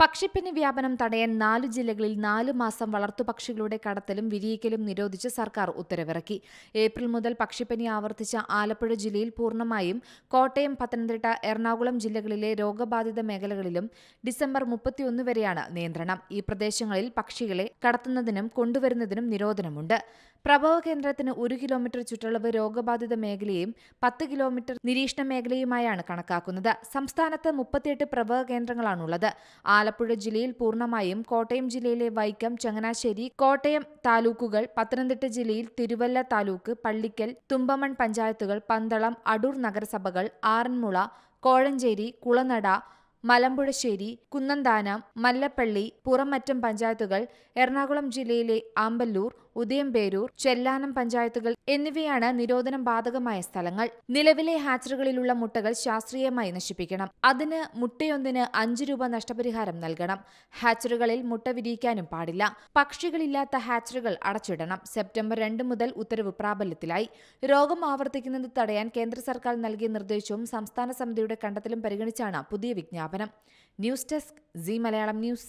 പക്ഷിപ്പനി വ്യാപനം തടയാൻ നാല് ജില്ലകളിൽ നാല് മാസം വളർത്തുപക്ഷികളുടെ കടത്തലും വിരിയിക്കലും നിരോധിച്ച് സർക്കാർ ഉത്തരവിറക്കി. ഏപ്രിൽ മുതൽ പക്ഷിപ്പനി ആവർത്തിച്ച ആലപ്പുഴ ജില്ലയിൽ പൂർണമായും കോട്ടയം പത്തനംതിട്ട എറണാകുളം ജില്ലകളിലെ രോഗബാധിത മേഖലകളിലും ഡിസംബർ മുപ്പത്തിയൊന്ന് വരെയാണ് നിയന്ത്രണം. ഈ പ്രദേശങ്ങളിൽ പക്ഷികളെ കടത്തുന്നതിനും കൊണ്ടുവരുന്നതിനും നിരോധനമുണ്ട്. പ്രഭവ കേന്ദ്രത്തിന് ഒരു കിലോമീറ്റർ ചുറ്റളവ് രോഗബാധിത മേഖലയും പത്ത് കിലോമീറ്റർ നിരീക്ഷണ മേഖലയുമായാണ് കണക്കാക്കുന്നത്. സംസ്ഥാനത്ത് മുപ്പത്തിയെട്ട് പ്രഭവ കേന്ദ്രങ്ങളാണുള്ളത്. ആലപ്പുഴ ജില്ലയിൽ പൂർണമായും കോട്ടയം ജില്ലയിലെ വൈക്കം ചങ്ങനാശ്ശേരി കോട്ടയം താലൂക്കുകൾ പത്തനംതിട്ട ജില്ലയിൽ തിരുവല്ല താലൂക്ക് പള്ളിക്കൽ തുമ്പമൺ പഞ്ചായത്തുകൾ പന്തളം അടൂർ നഗരസഭകൾ ആറന്മുള കോഴഞ്ചേരി കുളനട മലമ്പുഴശ്ശേരി കുന്നന്താനം മല്ലപ്പള്ളി പുറമറ്റം പഞ്ചായത്തുകൾ എറണാകുളം ജില്ലയിലെ ആമ്പല്ലൂർ ഉദയംപേരൂർ ചെല്ലാനം പഞ്ചായത്തുകൾ എന്നിവയാണ് നിരോധനം ബാധകമായ സ്ഥലങ്ങൾ. നിലവിലെ ഹാച്ചറുകളിലുള്ള മുട്ടകൾ ശാസ്ത്രീയമായി നശിപ്പിക്കണം. അതിന് മുട്ടയൊന്നിന് അഞ്ച് രൂപ നഷ്ടപരിഹാരം നൽകണം. ഹാച്ചറുകളിൽ മുട്ട വിരിയിക്കാനും പാടില്ല. പക്ഷികളില്ലാത്ത ഹാച്ചറുകൾ അടച്ചിടണം. സെപ്റ്റംബർ രണ്ട് മുതൽ ഉത്തരവ് പ്രാബല്യത്തിലായി. രോഗം ആവർത്തിക്കുന്നത് തടയാൻ കേന്ദ്ര സർക്കാർ നൽകിയ നിർദ്ദേശവും സംസ്ഥാന സമിതിയുടെ കണ്ടെത്തലും പരിഗണിച്ചാണ് പുതിയ വിജ്ഞാപനം. News desk C Malayalam news.